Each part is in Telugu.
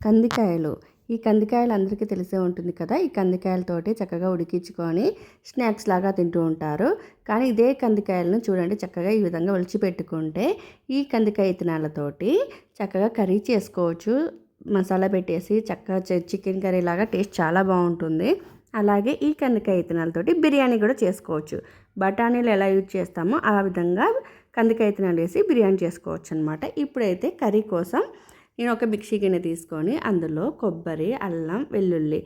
కందికాయలు. ఈ కందికాయలు అందరికీ తెలిసే ఉంటుంది కదా? ఈ కందికాయలతోటి చక్కగా ఉడికించుకొని స్నాక్స్ లాగా తింటూ ఉంటారు. కానీ ఇదే కందికాయలను చూడండి చక్కగా ఈ విధంగా ఒలిచిపెట్టుకుంటే ఈ కందికాయ ఇత్తనాలతోటి చక్కగా కర్రీ చేసుకోవచ్చు. మసాలా పెట్టేసి చక్కగా చికెన్ కర్రీ లాగా టేస్ట్ చాలా బాగుంటుంది. అలాగే ఈ కందికాయ ఇత్తనాలతోటి బిర్యానీ కూడా చేసుకోవచ్చు. బఠానీలు ఎలా యూజ్ చేస్తామో ఆ విధంగా కందికాయ ఇతనాలు వేసి బిర్యానీ చేసుకోవచ్చు అనమాట ఇప్పుడైతే కర్రీ కోసం నేను ఒక మిక్సీ గిన్నె తీసుకొని అందులో కొబ్బరి అల్లం వెల్లుల్లి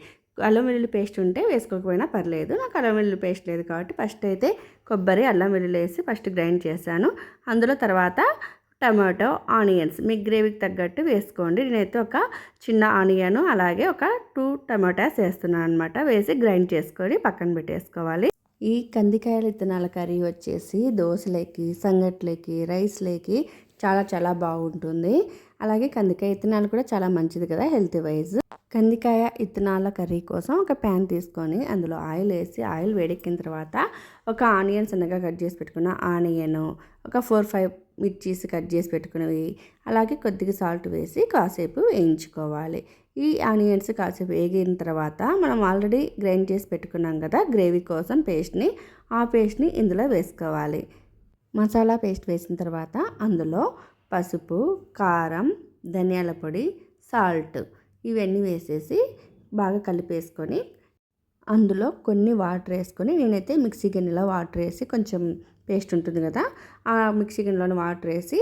అల్లం వెల్లుల్లి పేస్ట్ ఉంటే వేసుకోకపోయినా పర్లేదు. నాకు అల్లం వెల్లుల్లి పేస్ట్ లేదు కాబట్టి ఫస్ట్ అయితే కొబ్బరి అల్లం వెల్లుల్లి వేసి ఫస్ట్ గ్రైండ్ చేశాను. అందులో తర్వాత టమాటో ఆనియన్స్ మీ గ్రేవీకి తగ్గట్టు వేసుకోండి. నేనైతే ఒక చిన్న ఆనియన్ అలాగే ఒక టూ టమాటాస్ వేస్తున్నాను అనమాట వేసి గ్రైండ్ చేసుకొని పక్కన పెట్టేసుకోవాలి. ఈ కందికాయల విత్తనాల కర్రీ వచ్చేసి దోశలకి సంగట్లకి రైస్లకి చాలా చాలా బాగుంటుంది. అలాగే కందికాయ ఇత్తనాలు కూడా చాలా మంచిది కదా హెల్త్ వైజ్. కందికాయ ఇత్తనాల కర్రీ కోసం ఒక ప్యాన్ తీసుకొని అందులో ఆయిల్ వేసి ఆయిల్ వేడెక్కిన తర్వాత ఒక ఆనియన్ సన్నగా కట్ చేసి పెట్టుకున్న ఆనియన్ ఒక ఫోర్ ఫైవ్ మిర్చీస్ కట్ చేసి పెట్టుకున్నవి అలాగే కొద్దిగా సాల్ట్ వేసి కాసేపు వేయించుకోవాలి. ఈ ఆనియన్స్ కాసేపు వేగిన తర్వాత మనం ఆల్రెడీ గ్రైండ్ చేసి పెట్టుకున్నాం కదా గ్రేవీ కోసం పేస్ట్ని ఆ పేస్ట్ని ఇందులో వేసుకోవాలి. మసాలా పేస్ట్ వేసిన తర్వాత అందులో పసుపు కారం ధనియాల పొడి సాల్ట్ ఇవన్నీ వేసేసి బాగా కలిపేసుకొని అందులో కొన్ని వాటర్ వేసుకొని నేనైతే మిక్సీ గిన్నెలో వాటర్ వేసి కొంచెం పేస్ట్ ఉంటుంది కదా ఆ మిక్సీ గిన్నెలోని వాటర్ వేసి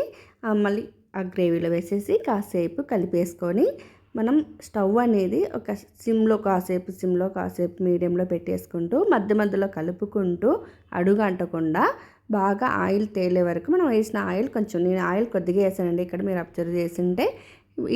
మళ్ళీ ఆ గ్రేవీలో వేసేసి కాసేపు కలిపేసుకొని మనం స్టవ్ అనేది ఒక సిమ్లో కాసేపు సిమ్లో కాసేపు మీడియంలో పెట్టేసుకుంటూ మధ్య మధ్యలో కలుపుకుంటూ అడుగు అంటకుండా బాగా ఆయిల్ తేలే వరకు మనం వేసిన ఆయిల్ కొంచెం నేను ఆయిల్ కొద్దిగా వేసానండి ఇక్కడ మీరు అబ్జర్వ్ చేసింటే.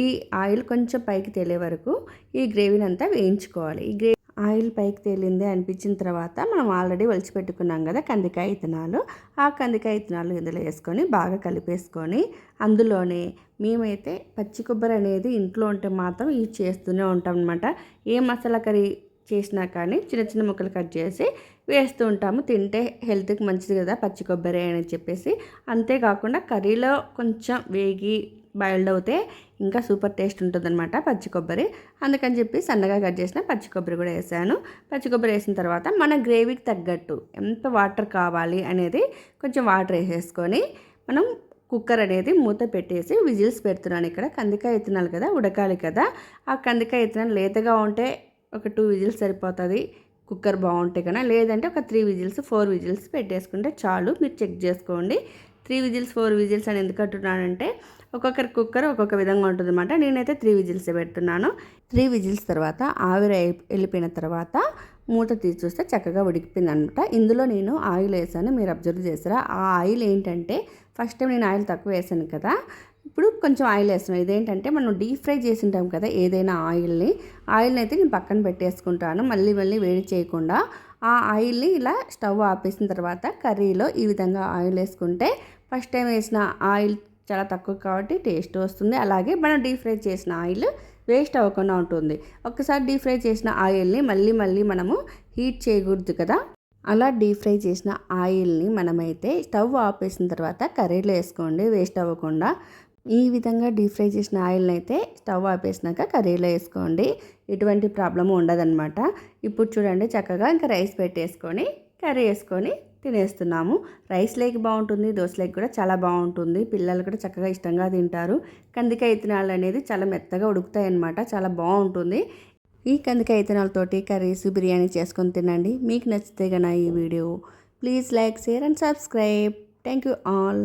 ఈ ఆయిల్ కొంచెం పైకి తేలే వరకు ఈ గ్రేవీని అంతా వేయించుకోవాలి. ఈ గ్రేవీ ఆయిల్ పైకి తేలింది అనిపించిన తర్వాత మనం ఆల్రెడీ ఒలిచి పెట్టుకున్నాం కదా కందికాయ ఇత్తనాలు. ఆ కందికాయ ఇత్తనాలు ఇందులో వేసుకొని బాగా కలిపేసుకొని అందులోనే మేమైతే పచ్చి కొబ్బరి అనేది ఇంట్లో ఉంటే మాత్రం యూజ్ చేస్తూనే ఉంటాం అనమాట ఏ మసాలా కర్రీ చేసినా కానీ చిన్న చిన్న ముక్కలు కట్ చేసి వేస్తూ ఉంటాము. తింటే హెల్త్కి మంచిది కదా పచ్చి కొబ్బరి అని చెప్పేసి. అంతేకాకుండా కర్రీలో కొంచెం వేగి బాయిల్డ్ అవుతే ఇంకా సూపర్ టేస్ట్ ఉంటుందన్నమాట పచ్చి కొబ్బరి. అందుకని చెప్పి సన్నగా కట్ చేసిన పచ్చి కొబ్బరి కూడా వేసాను. పచ్చి కొబ్బరి వేసిన తర్వాత మన గ్రేవీకి తగ్గట్టు ఎంత వాటర్ కావాలి అనేది కొంచెం వాటర్ వేసేసుకొని మనం కుక్కర్ అనేది మూత పెట్టేసి విజిల్స్ పెడుతున్నాను ఇక్కడ. కందికాయ ఎత్తినాలి కదా ఉడకాలి కదా. ఆ కందికాయ విత్తనాలు లేతగా ఉంటే ఒక టూ విజిల్స్ సరిపోతుంది. కుక్కర్ బాగుంటే కన్నా లేదంటే ఒక త్రీ విజిల్స్ ఫోర్ విజిల్స్ పెట్టేసుకుంటే చాలు. మీరు చెక్ చేసుకోండి. త్రీ విజిల్స్ ఫోర్ విజిల్స్ అని ఎందుకు అంటున్నానంటే ఒక్కొక్కరి కుక్కర్ ఒక్కొక్క విధంగా ఉంటుంది అనమాట నేనైతే త్రీ విజిల్స్ పెడుతున్నాను. త్రీ విజిల్స్ తర్వాత ఆవిరి వెళ్ళిపోయిన తర్వాత మూత తీసి చూస్తే చక్కగా ఉడికిపోయింది అనమాట ఇందులో నేను ఆయిల్ వేసాను. మీరు అబ్జర్వ్ చేసారా ఆ ఆయిల్ ఏంటంటే ఫస్ట్ టైం నేను ఆయిల్ తక్కువ వేసాను కదా ఇప్పుడు కొంచెం ఆయిల్ వేస్తున్నాను ఇదేంటంటే మనం డీప్ ఫ్రై చేసి ఉంటాం కదా ఏదైనా ఆయిల్ని. ఆయిల్ని అయితే నేను పక్కన పెట్టేసుకుంటాను. మళ్ళీ మళ్ళీ వేడి చేయకుండా ఆ ఆయిల్ని ఇలా స్టవ్ ఆపేసిన తర్వాత కర్రీలో ఈ విధంగా ఆయిల్ వేసుకుంటే ఫస్ట్ టైం వేసిన ఆయిల్ చాలా తక్కువ కాబట్టి టేస్ట్ వస్తుంది. అలాగే మనం డీప్ ఫ్రై చేసిన ఆయిల్ వేస్ట్ అవ్వకుండా ఉంటుంది. ఒకసారి డీప్ ఫ్రై చేసిన ఆయిల్ని మళ్ళీ మళ్ళీ మనము హీట్ చేయకూడదు కదా. అలా డీప్ ఫ్రై చేసిన ఆయిల్ని మనమైతే స్టవ్ ఆపేసిన తర్వాత కర్రీలో వేసుకోండి. వేస్ట్ అవ్వకుండా ఈ విధంగా డీప్ ఫ్రై చేసిన ఆయిల్ని అయితే స్టవ్ ఆపేసినాక కర్రీలో వేసుకోండి. ఎటువంటి ప్రాబ్లము ఉండదన్నమాట. ఇప్పుడు చూడండి చక్కగా ఇంకా రైస్ పెట్టేసుకొని కర్రీ వేసుకొని తినేస్తున్నాము. రైస్ లేక్ బాగుంటుంది దోశ లేక్ కూడా చాలా బాగుంటుంది. పిల్లలు కూడా చక్కగా ఇష్టంగా తింటారు. కందికాయ ఇత్తనాలు అనేది చాలా మెత్తగా ఉడుకుతాయి అన్నమాట. చాలా బాగుంటుంది. ఈ కందికాయ ఇత్తనాలతోటి కర్రీస్ బిర్యానీ చేసుకొని తినండి. మీకు నచ్చితే కన్నా ఈ video please like share and subscribe. Thank you all.